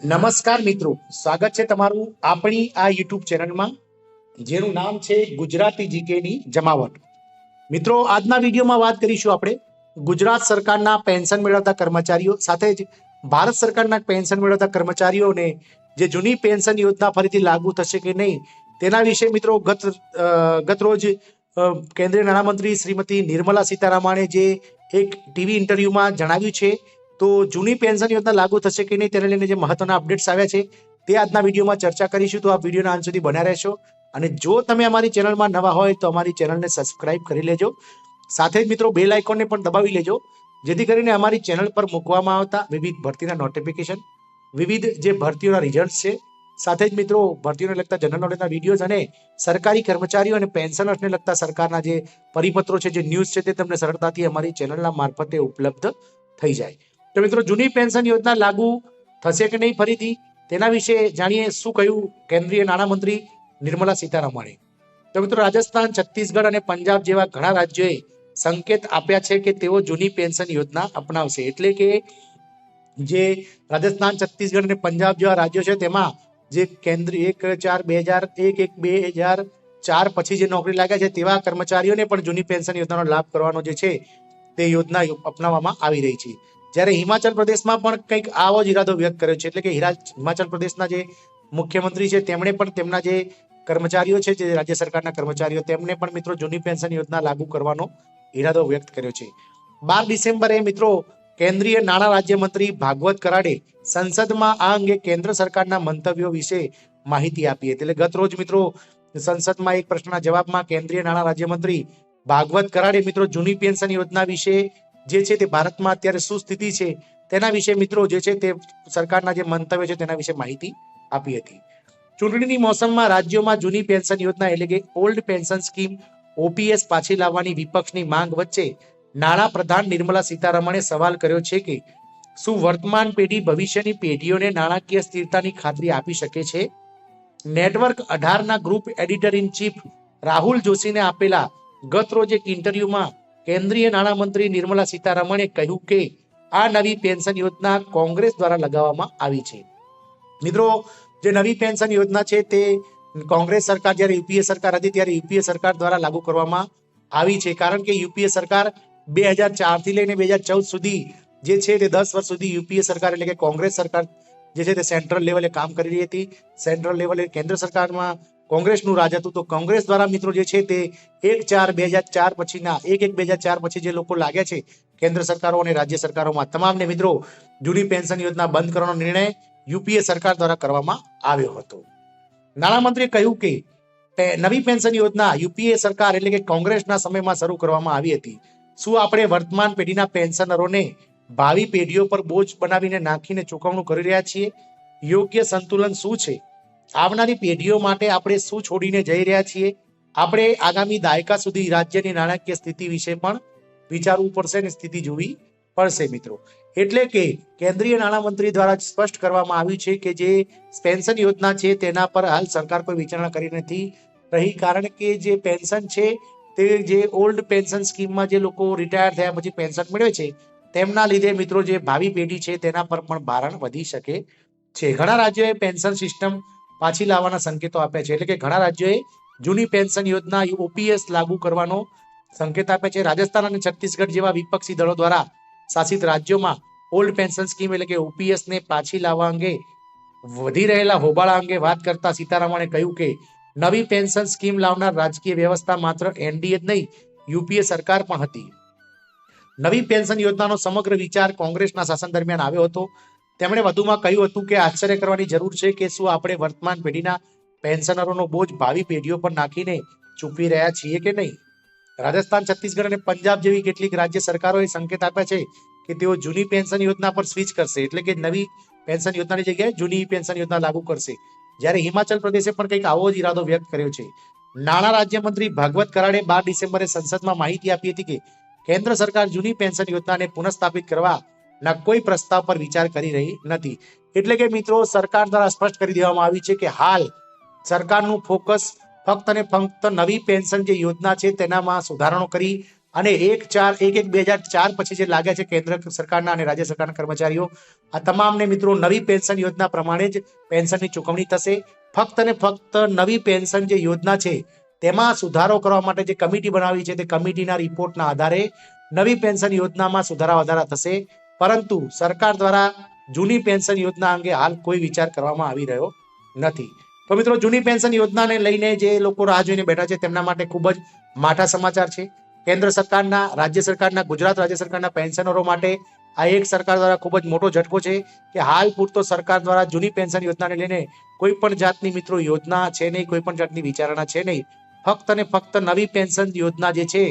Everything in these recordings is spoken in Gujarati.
નમસ્કાર મિત્રો. સ્વાગત છે તમારું આપણી આ યુટ્યુબ ચેનલમાં, જેનું નામ છે ગુજરાતી જીકેની જમાવટ. મિત્રો, આજના વિડીયોમાં વાત કરીશું આપણે ગુજરાત સરકારના પેન્શન મેળવતા કર્મચારીઓ સાથે જ ભારત સરકારના પેન્શન મેળવતા કર્મચારીઓને જે જૂની પેન્શન યોજના ફરીથી લાગુ થશે કે નહીં, તેના વિશે મિત્રો ગત ગત રોજ કેન્દ્રીય નાણામંત્રી શ્રીમતી નિર્મલા સીતારામણે જે એક ટીવી ઇન્ટરવ્યુમાં જણાવ્યું છે તો જૂની પેન્શન યોજના લાગુ થશે કે નહીં તેને લઈને જે મહત્વના અપડેટ્સ આવ્યા છે તે આજના વિડીયોમાં ચર્ચા કરીશું. તો આ વિડીયોના અંત સુધી બન્યા રહેશો. અને જો તમે અમારી ચેનલમાં નવા હોય તો અમારી ચેનલને સબસ્ક્રાઇબ કરી લેજો. સાથે જ મિત્રો બેલ આઇકોનને પણ દબાવી લેજો. જેથી કરીને અમારી ચેનલ પર મૂકવામાં આવતા વિવિધ ભરતીના નોટિફિકેશન વિવિધ જે ભરતીઓના રિઝલ્ટ છે. સાથે જ મિત્રો ભરતીઓને લગતા જનરલ નોલેજના વિડીયોઝ અને સરકારી કર્મચારીઓ અને પેન્શનર્સને લગતા સરકારના જે પરિપત્રો છે, જે ન્યૂઝ છે, તે તમને સરળતાથી અમારી ચેનલના મારફતે ઉપલબ્ધ થઈ જાય. તો મિત્રો, જૂની પેન્શન યોજના લાગુ થશે કે નહીં ફરીથી? તેના વિશે જાણીએ શું કહ્યું કેન્દ્રીય નાણામંત્રી નિર્મલા સીતારામણે. તો મિત્રો, રાજસ્થાન, છત્તીસગઢ અને પંજાબ જેવા ઘણા રાજ્યોએ સંકેત આપ્યા છે કે તેઓ જૂની પેન્શન યોજના અપનાવશે. એટલે કે જે રાજસ્થાન, છત્તીસગઢ અને પંજાબ જેવા રાજ્યો છે, તેમાં જે કેન્દ્રીય એક, ચાર, બે હજાર એક એક, બે હજાર ચાર પછી જે નોકરી લાગ્યા છે, તેવા કર્મચારીઓને પણ જૂની પેન્શન યોજનાનો લાભ કરવાનો જે છે, તે યોજના અપનાવવામાં આવી રહી છે. જ્યારે હિમાચલ પ્રદેશમાં પણ કંઈક આવો જ ઈરાદો વ્યક્ત કર્યો છે, એટલે કે હિમાચલ પ્રદેશના જે મુખ્યમંત્રી છે, તેમણે પણ તેમના જે કર્મચારીઓ છે, જે રાજ્ય સરકારના કર્મચારીઓ, તેમને પણ મિત્રો જૂની પેન્શન યોજના લાગુ કરવાનો ઈરાદો વ્યક્ત કર્યો છે. બાર ડિસેમ્બરે મિત્રો કેન્દ્રીય નાણાં રાજ્યમંત્રી ભાગવત કરાડે સંસદમાં આ અંગે કેન્દ્ર સરકારના મંતવ્યો વિશે માહિતી આપી હતી. એટલે ગત રોજ મિત્રો સંસદમાં એક પ્રશ્નના જવાબમાં કેન્દ્રીય નાણાં રાજ્યમંત્રી ભાગવત કરાડે મિત્રો જૂની પેન્શન યોજના વિશે જે છે તે ભારતમાં અત્યારે શું સ્થિતિ છે, તેના વિશે મિત્રો જે છે તે સરકારના જે મંતવ્ય છે તેના વિશે માહિતી આપી હતી. ચૂંટણીની મોસમમાં રાજ્યોમાં જૂની પેન્શન યોજના એટલે કે ઓલ્ડ પેન્શન સ્કીમ ઓપીએસ પાછી લાવવાની વિપક્ષની માંગ વચ્ચે નાણાં પ્રધાન નિર્મલા સીતારમણે સવાલ કર્યો છે કે, શું વર્તમાન પેઢી ભવિષ્યની પેઢીઓને નાણાકીય સ્થિરતાની ખાતરી આપી શકે છે? Network અઢારના group editor in chief Rahul જોશીને આપેલા ગત રોજ એક ઇન્ટરવ્યુમાં કેન્દ્રીય નાણામંત્રી નિર્મલા સીતારમણે કહ્યું કે આ નવી પેન્શન યોજના કોંગ્રેસ દ્વારા લગાવવામાં આવી છે. મિત્રો, જે નવી પેન્શન યોજના છે તે કોંગ્રેસ સરકાર જ્યારે યુપીએ સરકાર હતી ત્યારે યુપીએ સરકાર દ્વારા લાગુ કરવામાં આવી છે. કારણ કે યુપીએ સરકાર બે હજાર ચારથી લઈને બે હજાર ચૌદ સુધી જે છે તે દસ વર્ષ સુધી યુપીએ સરકાર એટલે કે કોંગ્રેસ સરકાર જે છે તે સેન્ટ્રલ લેવલે કામ કરી રહી હતી. સેન્ટ્રલ લેવલે કેન્દ્ર સરકારમાં કોંગ્રેસનું રાજ હતું તો કોંગ્રેસ દ્વારા મિત્રો જે છે તે એક ચાર બે હજાર ચાર પછીના એક એક બે હજાર ચાર પછી જે લોકો લાગ્યા છે કેન્દ્ર સરકારો અને રાજ્ય સરકારોમાં તમામને મિત્રો જૂની પેન્શન યોજના બંધ કરવાનો નિર્ણય યુપીએ સરકાર દ્વારા કરવામાં આવ્યો હતો. નાણામંત્રીએ કહ્યું કે નવી પેન્શન યોજના યુપીએ સરકાર એટલે કે કોંગ્રેસના સમયમાં શરૂ કરવામાં આવી હતી. શું આપણે વર્તમાન પેઢીના પેન્શનરોને ભાવિ પેઢીઓ પર બોજ બનાવીને નાખીને ચૂકવણું કરી રહ્યા છીએ? યોગ્ય સંતુલન શું છે? આવનારી પેઢીઓ માટે આપણે શું છોડીને જઈ રહ્યા છીએ? આપણે આગામી દાયકા સુધી રાજ્યની નાણાકીય સ્થિતિ વિશે પણ વિચારવું પડશે અને સ્થિતિ જોવી પડશે મિત્રો. એટલે કે કેન્દ્રીય નાણામંત્રી દ્વારા સ્પષ્ટ કરવામાં આવ્યું છે કે જે પેન્શન યોજના છે તેના પર હાલ સરકાર કોઈ વિચારણા કરી નથી રહી. કારણ કે જે પેન્શન છે તે જે ઓલ્ડ પેન્શન સ્કીમમાં જે લોકો રિટાયર થયા પછી પેન્શન મેળવે છે, તેમના લીધે મિત્રો જે ભાવિ પેઢી છે તેના પર પણ ભારણ વધી શકે છે. ઘણા રાજ્યોએ પેન્શન સિસ્ટમ પાછી લાવવાના સંકેતો આપ્યા છે. એટલે કે ઘણા રાજ્યોએ જૂની પેન્શન યોજના ઓપીએસ લાગુ કરવાનો સંકેત આપ્યા છે. રાજસ્થાન અને છત્તીસગઢ જેવા વિપક્ષી દળો દ્વારા શાસિત રાજ્યોમાં ઓલ્ડ પેન્શન સ્કીમ એટલે કે ઓપીએસ ને પાછી લાવવા અંગે વધી રહેલા હોબાળા અંગે વાત કરતા સીતારામણે કહ્યું કે નવી પેન્શન સ્કીમ લાવનાર રાજકીય વ્યવસ્થા માત્ર એનડીએ જ નહીં યુપીએ સરકાર પણ હતી. નવી પેન્શન યોજનાનો સમગ્ર વિચાર કોંગ્રેસના શાસન દરમિયાન આવ્યો હતો. તેમણે વધુમાં કહ્યું હતું કે આશ્ચર્ય કરવાની જરૂર છે કે શું આપણે વર્તમાન પેઢીના પેન્શનરોનો બોજ ભાવિ પેઢીઓ પર નાખીને ચૂકવી રહ્યા છીએ કે નહીં? રાજસ્થાન, છત્તીસગઢ અને પંજાબ જેવી કેટલીક રાજ્ય સરકારોએ સંકેત આપ્યા છે કે તેઓ જૂની પેન્શન યોજના પર સ્વિચ કરશે, એટલે કે નવી પેન્શન યોજનાની જગ્યાએ જૂની પેન્શન યોજના લાગુ કરશે. જ્યારે હિમાચલ પ્રદેશે પણ કંઈક આવો જ ઈરાદો વ્યક્ત કર્યો છે. નાણાં રાજ્યમંત્રી ભાગવત કરાડે બાર ડિસેમ્બરે સંસદમાં માહિતી આપી હતી કે કેન્દ્ર સરકાર જૂની પેન્શન યોજનાને પુનઃસ્થાપિત કરવાના કોઈ પ્રસ્તાવ પર વિચાર કરી રહી નથી. એટલે કે મિત્રો, સરકાર દ્વારા સ્પષ્ટ કરી દેવામાં આવી છે કે હાલ સરકારનું ફોકસ ફક્ત અને ફક્ત નવી પેન્શન જે યોજના છે તેનામાં સુધારણો કરી અને એક ચાર, એક એક બે હજાર ચાર પછી જે લાગ્યા છે કેન્દ્ર સરકારના અને રાજ્ય સરકારના કર્મચારીઓ, આ તમામને મિત્રો નવી પેન્શન યોજના પ્રમાણે જ પેન્શનની ચૂકવણી થશે. ફક્ત ને ફક્ત નવી પેન્શન જે યોજના છે તેમાં સુધારો કરવા માટે જે કમિટી બનાવી છે તે કમિટીના રિપોર્ટના આધારે નવી પેન્શન યોજનામાં સુધારા વધારા થશે. પરંતુ સરકાર દ્વારા જૂની પેન્શન યોજના અંગે હાલ કોઈ વિચાર કરવામાં આવી રહ્યો નથી. તો મિત્રો, જૂની પેન્શન યોજનાને લઈને જે લોકો રાહ જોઈને બેઠા છે, તેમના માટે ખૂબ જ માઠા સમાચાર છે. કેન્દ્ર સરકારના, રાજ્ય સરકારના, ગુજરાત રાજ્ય સરકારના પેન્શનરો માટે આ એક સરકાર દ્વારા ખૂબ જ મોટો ઝટકો છે કે હાલ પૂરતો સરકાર દ્વારા જૂની પેન્શન યોજનાને લઈને કોઈ પણ જાતની મિત્રો યોજના છે નહીં, કોઈ પણ જાતની વિચારણા છે નહીં. ફક્ત ને ફક્ત નવી પેન્શન યોજના જે છે,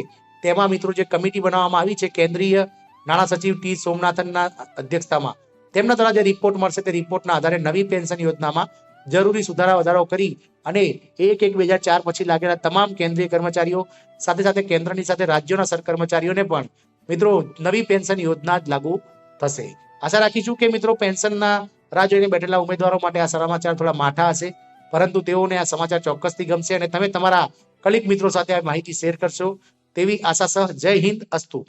તેમાં મિત્રો જે કમિટી બનાવવામાં આવી છે, કેન્દ્રીય નાણાં સચિવ ટી સોમનાથનના અધ્યક્ષતામાં. તેમના દ્વારા જે રિપોર્ટ મળશે તે રિપોર્ટના આધારે નવી પેન્શન યોજનામાં જરૂરી સુધારા વધારો કરી અને એક એક બે હજાર ચાર પછી લાગેલા તમામ કેન્દ્રીય કર્મચારીઓ સાથે સાથે કેન્દ્રની સાથે રાજ્યોના સર કર્મચારીઓને પણ મિત્રો નવી પેન્શન યોજના જ લાગુ થશે. આશા રાખીશું કે મિત્રો પેન્શનના રાહ બેઠેલા ઉમેદવારો માટે આ સમાચાર થોડા માઠા હશે, પરંતુ તેઓને આ સમાચાર ચોક્કસથી ગમશે અને તમે તમારા કલિક મિત્રો સાથે આ માહિતી શેર કરશો તેવી આશા સહ જય હિન્દ અસ્તુ.